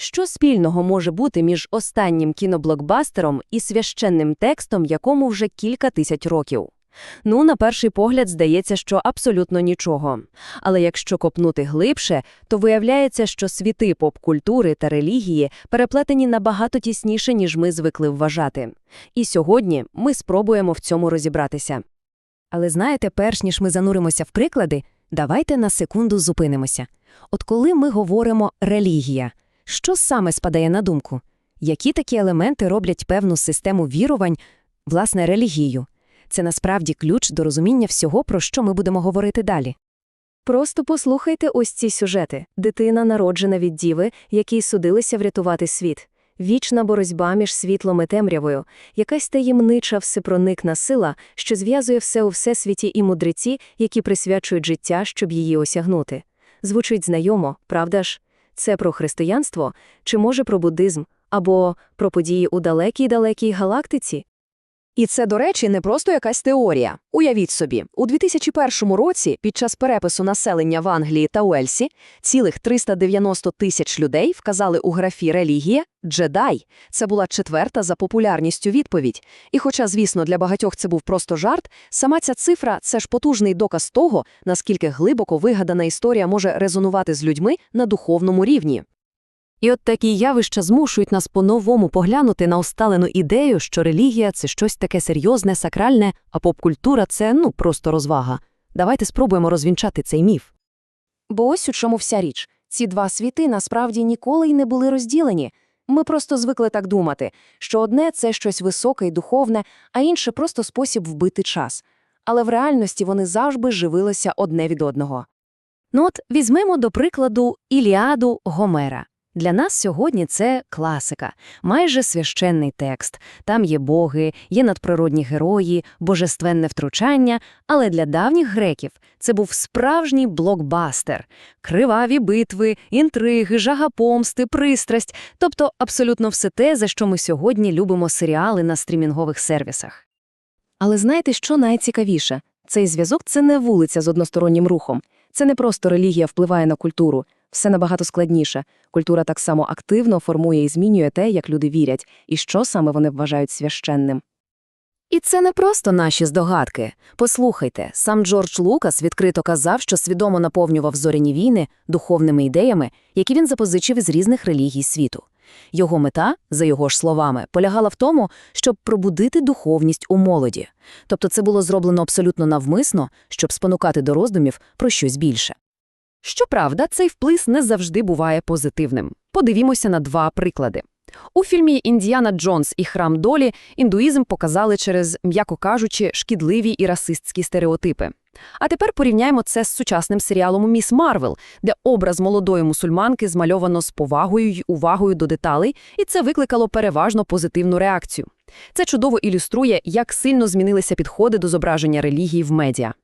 Що спільного може бути між останнім кіноблокбастером і священним текстом, якому вже кілька тисяч років? Ну, на перший погляд, здається, що абсолютно нічого. Але якщо копнути глибше, то виявляється, що світи поп-культури та релігії переплетені набагато тісніше, ніж ми звикли вважати. І сьогодні ми спробуємо в цьому розібратися. Але знаєте, перш ніж ми зануримося в приклади, давайте на секунду зупинимося. От коли ми говоримо «релігія», що саме спадає на думку? Які такі елементи роблять певну систему вірувань, власне, релігію? Це насправді ключ до розуміння всього, про що ми будемо говорити далі. Просто послухайте ось ці сюжети. Дитина, народжена від діви, якій судилися врятувати світ. Вічна боротьба між світлом і темрявою, якась таємнича всепроникна сила, що зв'язує все у всесвіті і мудреці, які присвячують життя, щоб її осягнути. Звучить знайомо, правда ж? Це про християнство, чи може про буддизм, або про події у далекій-далекій галактиці? І це, до речі, не просто якась теорія. Уявіть собі, у 2001 році під час перепису населення в Англії та Уельсі цілих 390 тисяч людей вказали у графі «релігія» «джедай». Це була четверта за популярністю відповідь. І хоча, звісно, для багатьох це був просто жарт, сама ця цифра – це ж потужний доказ того, наскільки глибоко вигадана історія може резонувати з людьми на духовному рівні. І от такі явища змушують нас по-новому поглянути на усталену ідею, що релігія – це щось таке серйозне, сакральне, а поп-культура – це, ну, просто розвага. Давайте спробуємо розвінчати цей міф. Бо ось у чому вся річ. Ці два світи насправді ніколи й не були розділені. Ми просто звикли так думати, що одне – це щось високе і духовне, а інше – просто спосіб вбити час. Але в реальності вони завжди живилися одне від одного. Ну от візьмемо до прикладу Іліаду Гомера. Для нас сьогодні це класика, майже священний текст. Там є боги, є надприродні герої, божественне втручання, але для давніх греків це був справжній блокбастер. Криваві битви, інтриги, жага помсти, пристрасть, тобто абсолютно все те, за що ми сьогодні любимо серіали на стрімінгових сервісах. Але знаєте, що найцікавіше? Цей зв'язок – це не вулиця з одностороннім рухом. Це не просто релігія впливає на культуру. Все набагато складніше. Культура так само активно формує і змінює те, як люди вірять, і що саме вони вважають священним. І це не просто наші здогадки. Послухайте, сам Джордж Лукас відкрито казав, що свідомо наповнював зоряні війни духовними ідеями, які він запозичив із різних релігій світу. Його мета, за його ж словами, полягала в тому, щоб пробудити духовність у молоді. Тобто це було зроблено абсолютно навмисно, щоб спонукати до роздумів про щось більше. Щоправда, цей вплив не завжди буває позитивним. Подивімося на два приклади. У фільмі «Індіана Джонс і храм долі» індуїзм показали через, м'яко кажучи, шкідливі і расистські стереотипи. А тепер порівняємо це з сучасним серіалом «Міс Марвел», де образ молодої мусульманки змальовано з повагою й увагою до деталей, і це викликало переважно позитивну реакцію. Це чудово ілюструє, як сильно змінилися підходи до зображення релігії в медіа.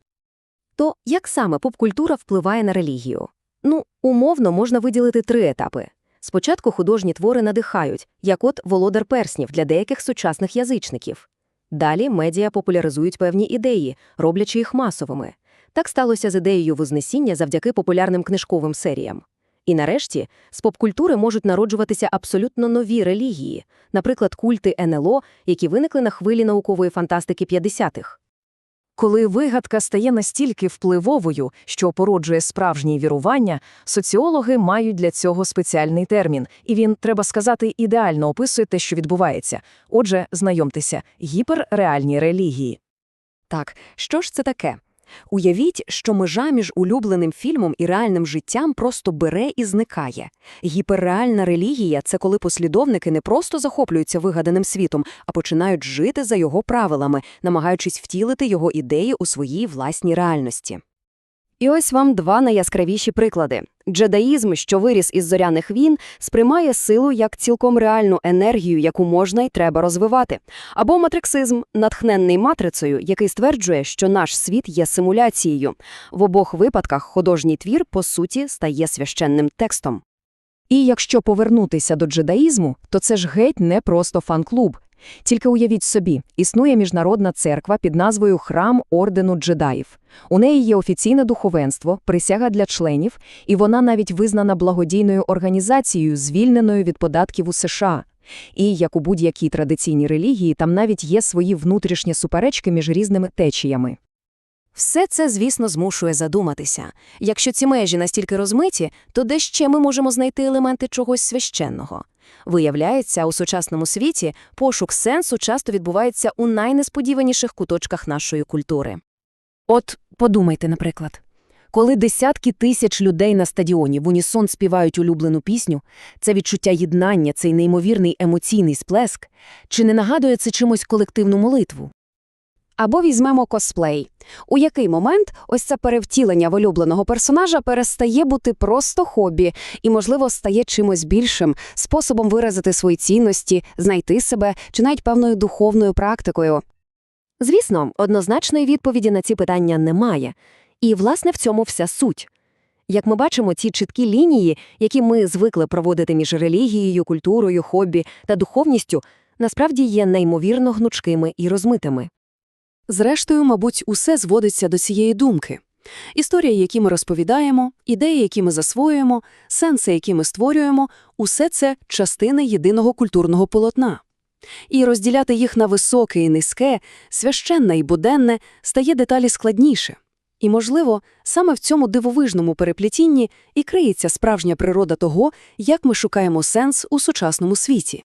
То як саме попкультура впливає на релігію? Ну, умовно можна виділити три етапи. Спочатку художні твори надихають, як от «Володар перснів» для деяких сучасних язичників. Далі медіа популяризують певні ідеї, роблячи їх масовими. Так сталося з ідеєю Вознесіння завдяки популярним книжковим серіям. І нарешті з попкультури можуть народжуватися абсолютно нові релігії, наприклад, культи НЛО, які виникли на хвилі наукової фантастики 50-х. Коли вигадка стає настільки впливовою, що породжує справжні вірування, соціологи мають для цього спеціальний термін, і він, треба сказати, ідеально описує те, що відбувається. Отже, знайомтеся, гіперреальні релігії. Так, що ж це таке? Уявіть, що межа між улюбленим фільмом і реальним життям просто бере і зникає. Гіперреальна релігія це коли послідовники не просто захоплюються вигаданим світом, а починають жити за його правилами, намагаючись втілити його ідеї у своїй власній реальності. І ось вам два найяскравіші приклади. Джедаїзм, що виріс із зоряних війн, сприймає силу як цілком реальну енергію, яку можна й треба розвивати. Або матриксизм, натхненний матрицею, який стверджує, що наш світ є симуляцією. В обох випадках художній твір, по суті, стає священним текстом. І якщо повернутися до джедаїзму, то це ж геть не просто фан-клуб. Тільки уявіть собі, існує міжнародна церква під назвою Храм Ордену Джедаїв. У неї є офіційне духовенство, присяга для членів, і вона навіть визнана благодійною організацією, звільненою від податків у США. І, як у будь-якій традиційній релігії, там навіть є свої внутрішні суперечки між різними течіями. Все це, звісно, змушує задуматися. Якщо ці межі настільки розмиті, то де ще ми можемо знайти елементи чогось священного? Виявляється, у сучасному світі пошук сенсу часто відбувається у найнесподіваніших куточках нашої культури. От подумайте, наприклад. Коли десятки тисяч людей на стадіоні в унісон співають улюблену пісню, це відчуття єднання, цей неймовірний емоційний сплеск, чи не нагадує це чимось колективну молитву? Або візьмемо косплей. У який момент ось це перевтілення в улюбленого персонажа перестає бути просто хобі і, можливо, стає чимось більшим, способом виразити свої цінності, знайти себе чи навіть певною духовною практикою. Звісно, однозначної відповіді на ці питання немає. І, власне, в цьому вся суть. Як ми бачимо, ці чіткі лінії, які ми звикли проводити між релігією, культурою, хобі та духовністю, насправді є неймовірно гнучкими і розмитими. Зрештою, мабуть, усе зводиться до цієї думки. Історії, які ми розповідаємо, ідеї, які ми засвоюємо, сенси, які ми створюємо – усе це частини єдиного культурного полотна. І розділяти їх на високе і низьке, священне і буденне стає деталі складніше. І, можливо, саме в цьому дивовижному переплетінні і криється справжня природа того, як ми шукаємо сенс у сучасному світі.